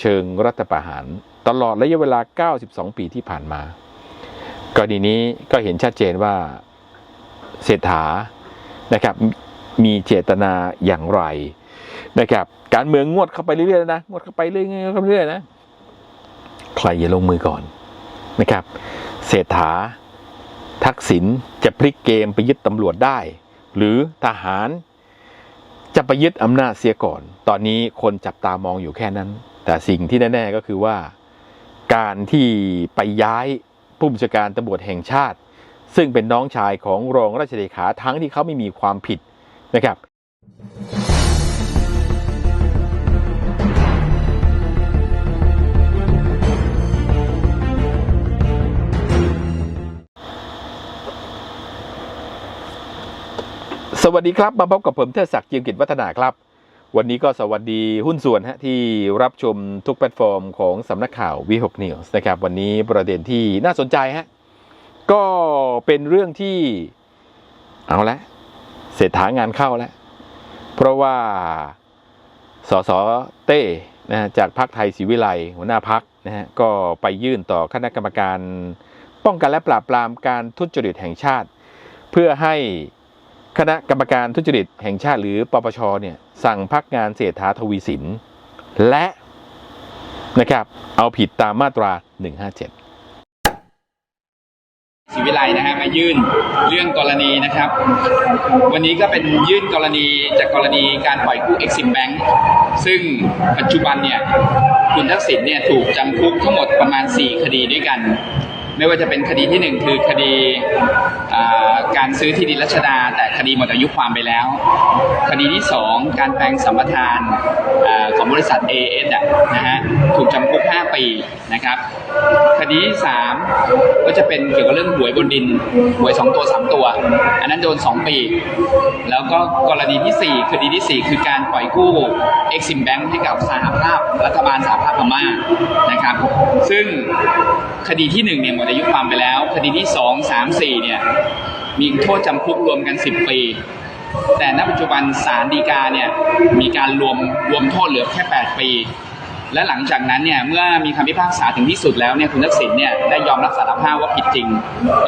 เชิงรัฐประหาร ตลอดระยะเวลา 92 ปีที่ผ่านมากรณีนี้ก็เห็นชัดเจนว่าเศรษฐานะครับมีเจตนาอย่างไรนะครับการเมืองงวดเข้าไปเรื่อยๆนะงวดเข้าไปเรื่อยๆเรื่อยๆนะใครอย่าลงมือก่อนนะครับ เศรษฐา ทักษิณจะพลิกเกมไปยึดตำรวจได้ หรือทหารจะไปยึดอำนาจเสียก่อน ตอนนี้คนจับตามองอยู่แค่นั้น แต่สิ่งที่แน่ ๆ ก็คือว่า การที่ไปย้ายผู้บัญชาการตำรวจแห่งชาติ ซึ่งเป็นน้องชายของรองราชเลขาทั้งที่เขาไม่มีความผิดนะครับสวัสดีครับ มาพบกับผมเทศศักดิ์เจียมกิจวัฒนาครับ วันนี้ก็สวัสดีหุ้นส่วนฮะที่รับชมทุกแพลตฟอร์มของสำนักข่าววีหกนิวส์นะครับ วันนี้ประเด็นที่น่าสนใจฮะก็เป็นเรื่องที่เอาละเศรษฐางานเข้าแล้ว เพราะว่าสสเต้นะจากพรรคไทยศรีวิไลหัวหน้าพักนะฮะก็ไปยื่นต่อคณะกรรมการ ป้องกันและปราบปรามการทุจริตแห่งชาติ เพื่อให้ คณะกรรมการทุจริตแห่งชาติหรือปปชเนี่ยสั่งพักงานเศรษฐาทวีสิน และนะครับเอาผิดตามมาตรา 157ศรีวิไลนะฮะมายื่นเรื่องกรณีนะครับ วันนี้ก็เป็นยื่นกรณีจากกรณีการปล่อยกู้ Exim Bank ซึ่งปัจจุบันเนี่ยคุณทักษิณเนี่ยถูกจำคุกทั้งหมดประมาณ 4 คดีด้วยกัน ไม่ว่าจะเป็นคดีที่1คือคดีการซื้อที่ดินรัชดา แต่คดีหมดอายุความไปแล้ว คดีที่2การแปลงสัมปทานอของบริษัท AS อะนะฮะถูกจำคุก 5 ปีนะครับ คดีที่3ก็จะเป็นเกี่ยวกับเรื่องหวยบนดินหวย 2 ตัว 3 ตัว อันนั้นโดน 2 ปี แล้วก็กรณีที่ 4 คดีที่ 4 คือการปล่อยกู้ Exim Bank ให้กับสหภาพรัฐบาลสหภาพพม่านะครับ ซึ่งคดีที่1เนี่ยหมดอายุความไปแล้ว คดีที่ 2 3 4 เนี่ย มีโทษจำคุกรวมกัน 10 ปี แต่ณปัจจุบันศาลฎีกาเนี่ยมีการรวมรวมโทษเหลือแค่ 8 ปี และหลังจากนั้นเนี่ยเมื่อมีคำพิพากษาถึงที่สุดแล้วเนี่ยคุณทักษิณเนี่ยได้ยอมรับสารภาพว่าผิดจริง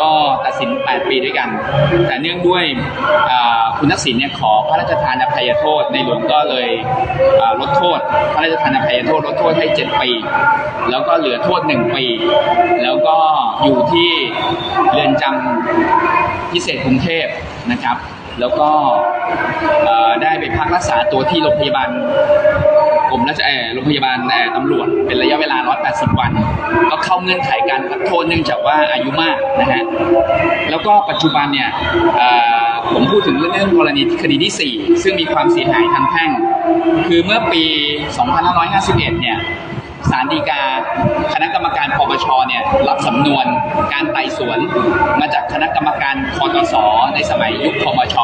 ก็ตัดสิน 8 ปีด้วยกัน แต่เนื่องด้วยคุณทักษิณเนี่ยขอพระราชทานอภัยโทษในหลวงก็เลยลดโทษ พระราชทานอภัยโทษลดโทษให้ 7 ปี แล้วก็เหลือโทษ 1 ปี แล้วก็อยู่ที่เรือนจำพิเศษกรุงเทพนะครับ แล้วก็ได้ไปพักรักษาตัวที่โรงพยาบาล กรมราชเออโรงพยาบาลเอ่อตำรวจเป็นระยะเวลา 180 วัน ก็เข้าเงื่อนไขการพักโทษเนื่องจากว่าอายุมากนะฮะแล้วก็ปัจจุบันเนี่ยผมพูดถึงเรื่องกรณีคดีที่ 4 ซึ่งมีความเสียหายทางแพ่ง คือเมื่อปี 2551 เนี่ยศาลฎีกา คณะกรรมการปปชเนี่ยรับสำนวนการไต่สวน มาจากคณะกรรมการคอตสในสมัยยุคคมช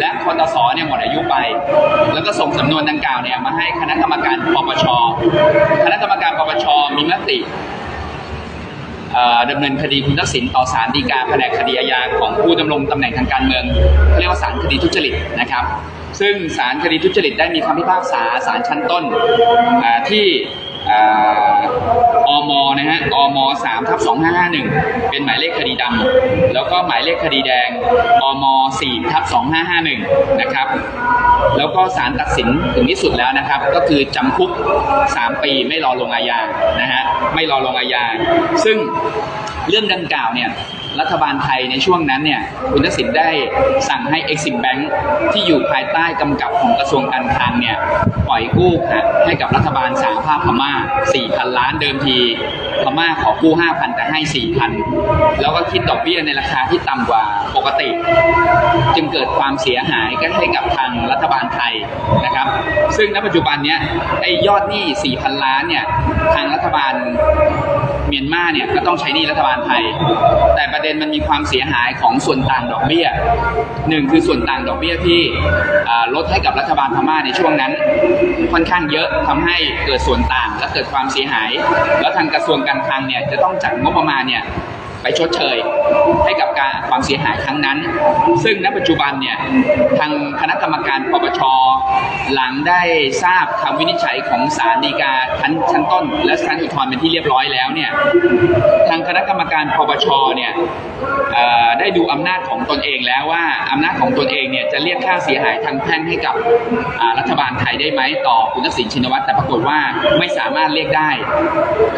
และคอตสเนี่ยหมดอายุไป แล้วก็ส่งสำนวนดังกล่าวเนี่ยมาให้คณะกรรมการปปช คณะกรรมการปปชมีมติดำเนินคดีคุณทักษิณต่อศาลฎีกาแผนกคดีอาญาของผู้ดำรงตำแหน่งทางการเมืองเรียกว่าศาลคดีทุจริตนะครับ ซึ่งศาลคดีทุจริตได้มีคำพิพากษาศาลชั้นต้นที่ อมนะฮะอม3ทับ2551เป็นหมายเลขคดีดำแล้วก็หมายเลขคดีแดงอม4ทับ2551นะครับแล้วก็ศาลตัดสินถึงที่สุดแล้วนะครับ ก็คือจำคุก 3 ปีไม่รอลงอาญานะฮะไม่รอลงอาญาซึ่งเรื่องดังกล่าวเนี่ย รัฐบาลไทยในช่วงนั้นเนี่ยคุณทักษิณได้สั่งให้ Exim Bank ที่อยู่ภายใต้กำกับของกระทรวงการคลังเนี่ยปล่อยกู้ให้กับรัฐบาลสหภาพพม่า 4,000 ล้านเดิมทีพม่าขอกู้ 5,000 แต่ให้ 4,000 แล้วก็คิดดอกเบี้ยในราคาที่ต่ำกว่าปกติ จึงเกิดความเสียหายก็ให้กับทางรัฐบาลไทยนะครับ ซึ่งณปัจจุบันเนี้ยไอ้ยอดหนี้ 4,000 ล้านเนี่ยทางรัฐบาลเมียนมาเนี่ยก็ต้องใช้หนี้รัฐบาลไทย แต่ประเด็นมันมีความเสียหายของส่วนต่างดอกเบี้ยหนึ่งคือส่วนต่างดอกเบี้ยที่ลดให้กับรัฐบาลพม่าในช่วงนั้น ค่อนข้างเยอะทำให้เกิดส่วนต่างและเกิดความเสียหาย แล้วทางกระทรวงการคลังเนี่ยจะต้องจัดงบประมาณเนี่ย ไปชดเชย ให้กับการความเสียหายครั้งนั้น ซึ่งณปัจจุบันเนี่ยทางคณะกรรมการปปชหลังได้ทราบคำวินิจฉัยของศาลฎีกาชั้นชั้นต้น และชั้นอุทธรณ์เป็นที่เรียบร้อยแล้วเนี่ยทางคณะกรรมการปปชเนี่ยได้ดูอำนาจของตนเองแล้วว่าอำนาจของตนเองเนี่ยจะเรียกค่าเสียหายทางแพ่งให้กับรัฐบาลไทยได้ไหมต่อคุณทักษิณชินวัตรแต่ปรากฏว่าไม่สามารถเรียกได้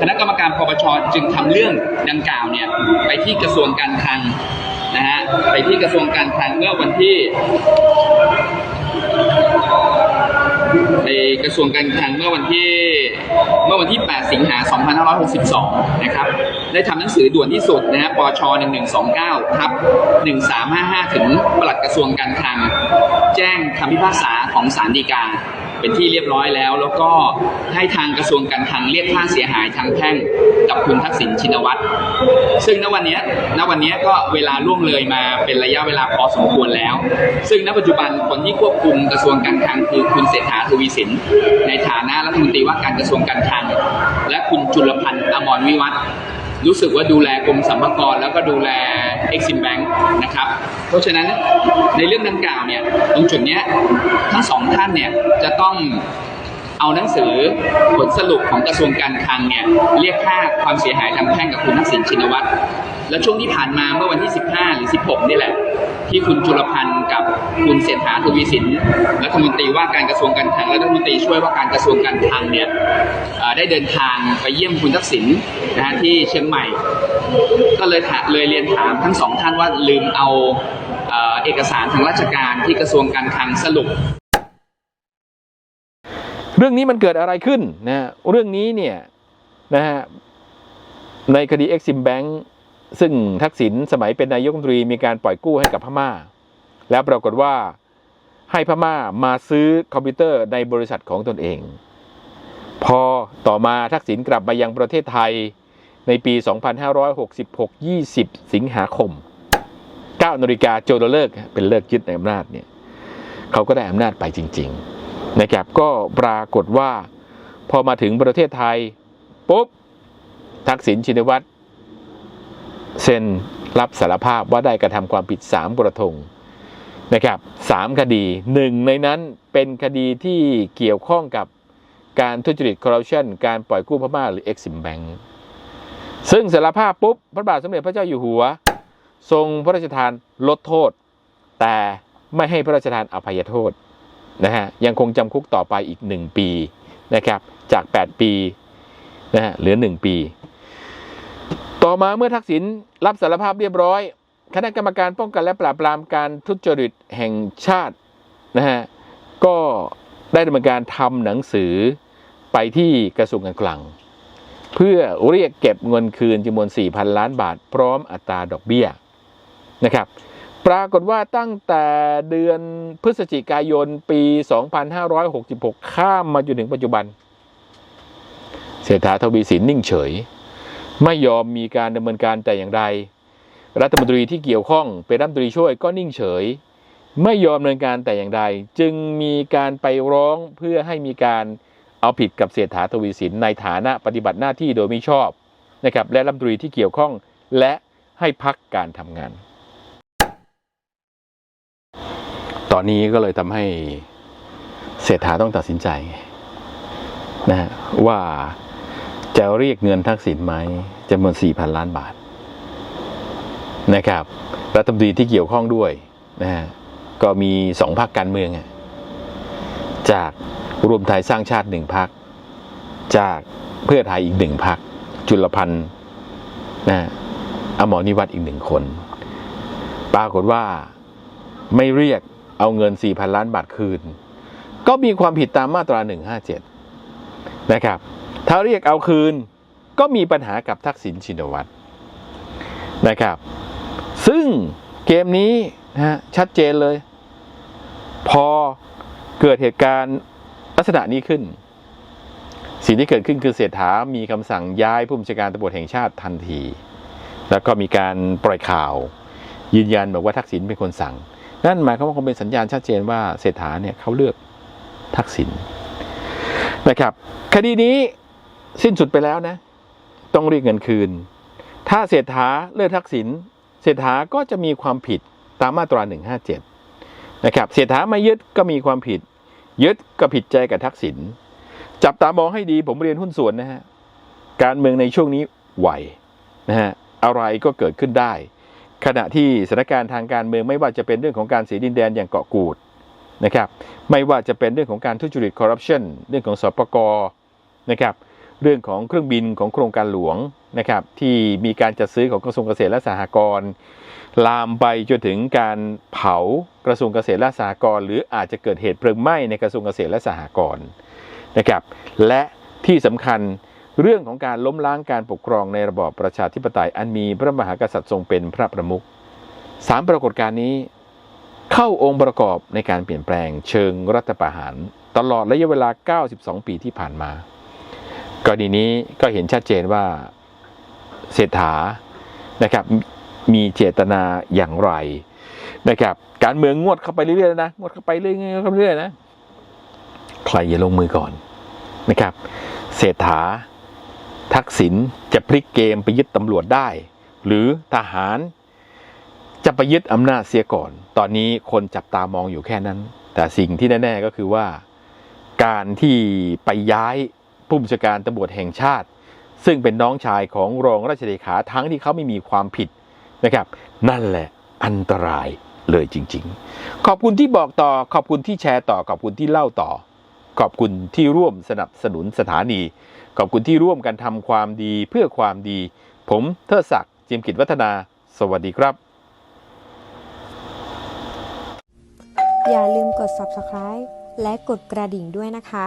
คณะกรรมการปปชจึงทำเรื่องดังกล่าวเนี่ยไปที่กระทรวงการคลังนะฮะไปที่กระทรวงการคลังเมื่อวันที่ในกระทรวงการคลังเมื่อวันที่เมื่อวันที่ 8 สิงหา 2562 นะครับ ได้ทำหนังสือด่วนที่สุดนะฮะปช 1129 ทับ 1355 ถึงปลัดกระทรวงการคลัง แจ้งคำพิพากษาของศาลฎีกา เป็นที่เรียบร้อยแล้ว แล้วก็ให้ทางกระทรวงการคลังเรียกค่าเสียหายทางแพ่งกับคุณทักษิณชินวัตรซึ่งณวันนี้ณวันนี้ก็เวลาล่วงเลยมาเป็นระยะเวลาพอสมควรแล้ว ซึ่งณปัจจุบันคนที่ควบคุมกระทรวงการคลังคือคุณเศรษฐาทวีสิน ในฐานะรัฐมนตรีว่าการกระทรวงการคลัง และคุณจุลพันธ์อมรวิวัฒน์ รู้สึกว่าดูแลกรมสรรพากรแล้วก็ดูแล Exim Bank นะครับ เพราะฉะนั้นในเรื่องดังกล่าวเนี่ยตรงจุดเนี้ยทั้งสองท่านเนี่ยจะต้องเอาหนังสือผลสรุปของกระทรวงการคลังเนี่ยเรียกค่าความเสียหายทางแพ่งกับคุณทักษิณชินวัตรและช่วงที่ผ่านมาเมื่อวันที่ 15 หรือ 16 นี่แหละ ที่คุณจุลพันธ์กับคุณเศรษฐาทวีสินรัฐมนตรีว่าการกระทรวงการคลังและรัฐมนตรีช่วยว่าการกระทรวงการคลังเนี่ย ได้เดินทางไปเยี่ยมคุณทักษิณนะฮะที่เชียงใหม่ ก็เลยเลยเรียนถามทั้งสองท่านว่าลืมเอาเอกสารทางราชการที่กระทรวงการคลังสรุป เรื่องนี้มันเกิดอะไรขึ้นนะฮะเรื่องนี้เนี่ยนะฮะในคดี Exim Bank ซึ่งทักษิณสมัยเป็นนายกรัฐมนตรีมีการปล่อยกู้ให้กับพม่า แล้วปรากฏว่าให้พม่ามาซื้อคอมพิวเตอร์ในบริษัทของตนเอง พอต่อมาทักษิณกลับมายังประเทศไทยในปี 2566 20 สิงหาคม 9นาฬิกาโจโดเลิกเป็นเลิกยึดในอำนาจเนี่ยเขาก็ได้อำนาจไปจริงๆนะครับก็ปรากฏว่าพอมาถึงประเทศไทยปุ๊บทักษิณชินวัตรเซ็นรับสารภาพว่าได้กระทำความผิด 3 กระทงนะครับสามคดีหนึ่งในนั้นเป็นคดีที่เกี่ยวข้องกับ การทุจริตคอร์รัปชันการปล่อยกู้พม่าหรือ Exim Bank ซึ่งสารภาพปุ๊บ พระบาทสมเด็จพระเจ้าอยู่หัว ทรงพระราชทานลดโทษ แต่ไม่ให้พระราชทานอภัยโทษนะฮะยังคงจำคุกต่อไปอีก 1 ปีนะครับจาก 8 ปีนะฮะเหลือ 1 ปี ต่อมาเมื่อทักษิณรับสารภาพเรียบร้อย คณะกรรมการป้องกันและปราบปรามการทุจริตแห่งชาตินะฮะก็ได้ดำเนินการทำหนังสือ ไปที่กระทรวงการคลัง เพื่อเรียกเก็บเงินคืนจำนวน 4,000 ล้านบาท พร้อมอัตราดอกเบี้ยนะครับปรากฏว่าตั้งแต่เดือนพฤศจิกายนปี 2566 ข้ามมาจนถึงปัจจุบัน เศรษฐาทวีสินนิ่งเฉย ไม่ยอมมีการดำเนินการแต่อย่างใดรัฐมนตรีที่เกี่ยวข้องเป็นรัฐมนตรีช่วยก็นิ่งเฉย ไม่ยอมดำเนินการแต่อย่างใด จึงมีการไปร้องเพื่อให้มีการ เอาผิดกับเศรษฐาทวีสินในฐานะปฏิบัติหน้าที่โดยมิชอบนะครับและรัฐมนตรีที่เกี่ยวข้องและให้พักการทำงาน ตอนนี้ก็เลยทำให้เศรษฐาต้องตัดสินใจนะฮะว่าจะเรียกเงินทักษิณไหมจำนวน 4,000 ล้านบาทนะครับรัฐมนตรีที่เกี่ยวข้องด้วยนะฮะก็มีสองพรรคการเมืองจาก รวมไทยสร้างชาติหนึ่งพรรคจากเพื่อไทยอีกหนึ่งพรรคจุลพันธ์นะอมรนิวัตอีกหนึ่งคน ปรากฏว่าไม่เรียกเอาเงิน 4,000 ล้านบาทคืน ก็มีความผิดตามมาตรา 157 นะครับ ถ้าเรียกเอาคืนก็มีปัญหากับทักษิณชินวัตรนะครับ ซึ่งเกมนี้นะชัดเจนเลย พอเกิดเหตุการณ์ ลักษณะนี้ขึ้น สิ่งที่เกิดขึ้นคือเศรษฐามีคำสั่งย้ายผู้บัญชาการตำรวจแห่งชาติทันที แล้วก็มีการปล่อยข่าว ยืนยันบอกว่าทักษิณเป็นคนสั่ง นั่นหมายความว่าคงเป็นสัญญาณชัดเจนว่าเศรษฐาเนี่ยเขาเลือกทักษิณนะครับ คดีนี้สิ้นสุดไปแล้วนะ ต้องเรียกเงินคืน ถ้าเศรษฐาเลือกทักษิณเศรษฐาก็จะมีความผิดตามมาตรา 157 นะครับ เศรษฐาไม่ยึดก็มีความผิด ยึดก็ผิดใจกับทักษิณจับตามองให้ดีผมเรียนหุ้นส่วนนะฮะการเมืองในช่วงนี้ไหวนะฮะอะไรก็เกิดขึ้นได้ ขณะที่สถานการณ์ทางการเมืองไม่ว่าจะเป็นเรื่องของการเสียดินแดนอย่างเกาะกูดนะครับไม่ว่าจะเป็นเรื่องของการทุจริตคอร์รัปชันเรื่องของสปกนะครับ เรื่องของเครื่องบินของโครงการหลวงนะครับที่มีการจัดซื้อของกระทรวงเกษตรและสหกรณ์ลามไปจนถึงการเผากระทรวงเกษตรและสหกรณ์หรืออาจจะเกิดเหตุเพลิงไหม้ในกระทรวงเกษตรและสหกรณ์นะครับและที่สำคัญเรื่องของการล้มล้างการปกครองในระบอบประชาธิปไตยอันมีพระมหากษัตริย์ทรงเป็นพระประมุขสามปรากฏการณ์นี้เข้าองค์ประกอบในการเปลี่ยนแปลงเชิงรัฐประหาร ตลอดระยะเวลา 92 ปีที่ผ่านมา กรณีนี้ก็เห็นชัดเจนว่าเศรษฐานะครับมีเจตนาอย่างไรนะครับ การเมืองงวดเข้าไปเรื่อยๆนะงวดเข้าไปเรื่อยๆเข้าเรื่อยๆนะใครอย่าลงมือก่อนนะครับ เศรษฐา ทักษิณจะพลิกเกมไปยึดตำรวจได้ หรือทหารจะไปยึดอำนาจเสียก่อน ตอนนี้คนจับตามองอยู่แค่นั้น แต่สิ่งที่แน่ ๆก็คือว่า การที่ไปย้าย ผู้บัญชาการตำรวจแห่งชาติ ซึ่งเป็นน้องชายของรองราชเลขาทั้งที่เขาไม่มีความผิดนะครับ นั่นแหละอันตรายเลยจริง ๆ ขอบคุณที่บอกต่อขอบคุณที่แชร์ต่อขอบคุณที่เล่าต่อ ขอบคุณที่ร่วมสนับสนุนสถานี ขอบคุณที่ร่วมกันทำความดีเพื่อความดี ผมเทิดศักดิ์จิมกิจวัฒนา สวัสดีครับ อย่าลืมกด subscribe และกดกระดิ่งด้วยนะคะ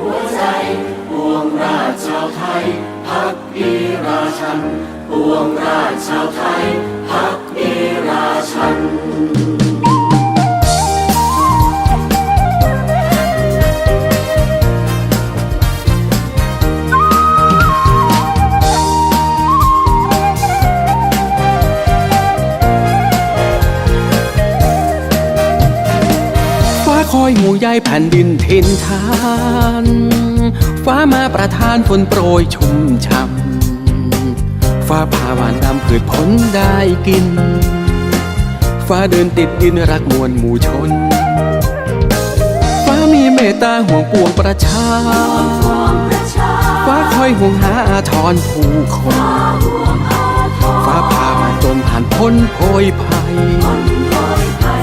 หัวใจปวงราชชาวไทยพักดีราชันปวงราชชาวไทยพักดีราชัน อยห่วงใยแผ่นดินทินทานฟ้ามาประทานฝนโปรยชุ่มช่ำฟ้าพาหวานนำพืชผลได้กิน ฟ้าเดินติดดินรักมวลหมู่ชน ฟ้ามีเมตตาห่วงปวงประชา ฟ้าคอยห่วงหาอาทรผู้คน ฟ้าพามาจนผ่านพ้นโพยภัย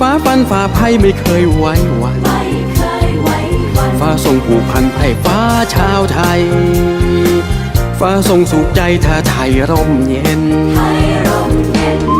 ฟ้าฟันฝ่าภัยไม่เคยไว้วันฟ้าทรงผูกพันให้ฟ้าชาวไทย ฟ้าทรงสุขใจถ้าไทยร่มเย็นแผ่นดินนี้รัช